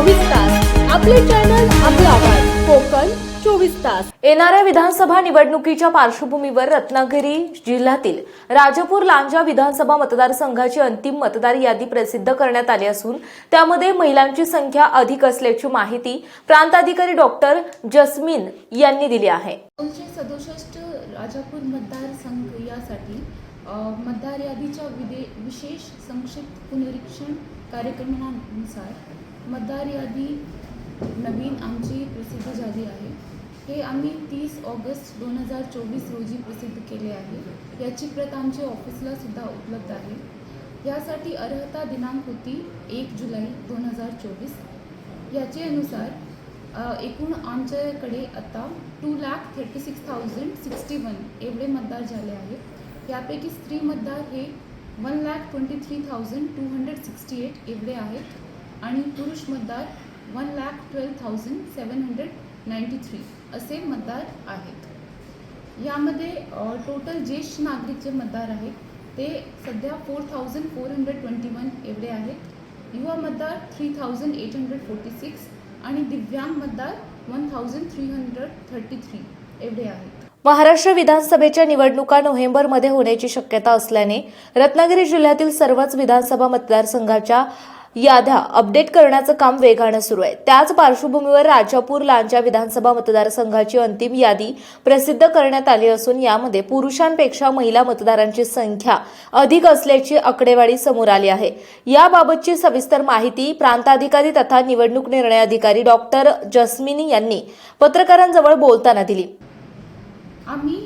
चोवीस तास. आपले चॅनल आपला आवाज. कोकण चोवीस तास. येणाऱ्या विधानसभा निवडणुकीच्या पार्श्वभूमीवर रत्नागिरी जिल्ह्यातील राजापूर लांजा विधानसभा मतदारसंघाची अंतिम मतदार यादी प्रसिद्ध करण्यात आली असून त्यामध्ये महिलांची संख्या अधिक असल्याची माहिती प्रांताधिकारी डॉक्टर जस्मीन यांनी दिली आहे. दोनशे सदुसष्ट राजापूर मतदारसंघ यासाठी मतदार यादीच्या विशेष संक्षिप्त पुनरीक्षण कार्यक्रमानुसार मतदार यादी नवीन आमची प्रसिद्ध झाली आहे. हे आम्ही तीस ऑगस्ट दोन हजार चोवीस रोजी प्रसिद्ध केले आहे. याची प्रत आमच्या ऑफिसला सुद्धा उपलब्ध आहे. यासाठी अर्हता दिनांक होती एक जुलै दोन हजार चोवीस. याचे अनुसार एकूण आमच्याकडे आता two lakh thirty six thousand sixty one एवढे मतदार झाले आहेत. यापैकी स्त्री मतदार हे one lakh twenty three thousand two hundred sixty eight एवढे आहेत आणि पुरुष मतदार one lakh twelve thousand seven hundred ninety three असे मतदार आहेत. यामध्ये टोटल ज्येष्ठ नागरिक जे मतदार आहेत ते सध्या four thousand four hundred twenty one एवढे आहेत. युवा मतदार three thousand eight hundred forty six आणि दिव्यांग मतदार one thousand three hundred thirty three एवढे आहेत. महाराष्ट्र विधानसभेच्या निवडणुका नोव्हेंबरमध्ये होण्याची शक्यता असल्याने रत्नागिरी जिल्ह्यातील सर्वच विधानसभा मतदारसंघाच्या याद्या अपडेट करण्याचं काम वेगानं सुरू आहे. त्याच पार्श्वभूमीवर राजापूर लांजा विधानसभा मतदारसंघाची अंतिम यादी प्रसिद्ध करण्यात आली असून यामध्ये पुरुषांपेक्षा महिला मतदारांची संख्या अधिक असल्याची आकडेवारी समोर आली आहे. याबाबतची सविस्तर माहिती प्रांताधिकारी तथा निवडणूक निर्णय अधिकारी डॉक्टर जस्मिनी यांनी पत्रकारांजवळ बोलताना दिली. आम्ही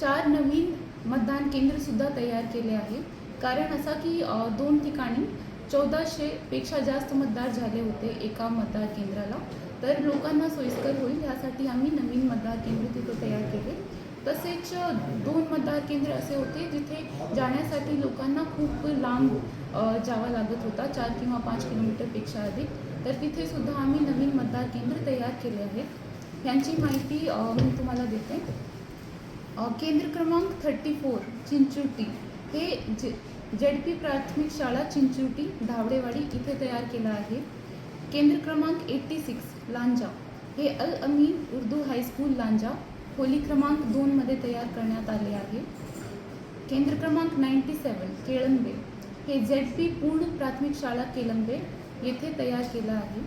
चार नवीन मतदान केंद्रसुद्धा तयार केले आहे कारण असा की दोन ठिकाणी चौदाशेपेक्षा जास्त मतदार झाले होते एका मतदार केंद्राला. तर लोकांना सोयीस्कर होईल यासाठी आम्ही नवीन मतदार केंद्र तिथे तयार केले. तसेच दोन मतदार केंद्र असे होते जिथे जाण्यासाठी लोकांना खूप लांब जावा जावं लागत होता चार किंवा पाच किलोमीटरपेक्षा अधिक. तर तिथेसुद्धा आम्ही नवीन मतदार केंद्र तयार केले आहेत. ह्यांची माहिती मी तुम्हाला देते. केंद्र क्रमांक थर्टी फोर चिंचुटी. हे जे जेड पी प्राथमिक शाळा चिंचुटी धावडेवाडी इथे तयार केलं आहे. केंद्र क्रमांक एट्टी सिक्स लांजा. हे अल अमीन उर्दू हायस्कूल लांजा. खोली क्रमांक दोनमध्ये तयार करण्यात आले आहे. केंद्र क्रमांक नाईंटी सेवन केळंबे. हे जेड पी पूर्ण प्राथमिक शाळा केळंबे येथे तयार केलं आहे.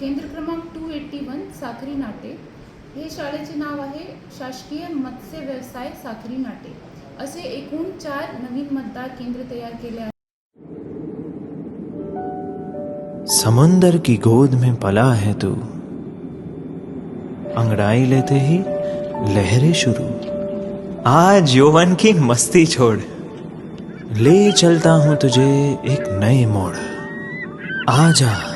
केंद्र क्रमांक टू एट्टी वन साखरी नाटे. हे शाळेचे नाव आहे शासकीय मत्स्य व्यवसाय साखरी नाटे. असे एकूण चार नवीन मतदार केंद्र तयार केले आहेत. समुंदर की गोद में पला है तू. अंगड़ाई लेते ही लहरें शुरू. आज यौवन की मस्ती छोड़. ले चलता हूँ तुझे एक नए मोड़. आ जा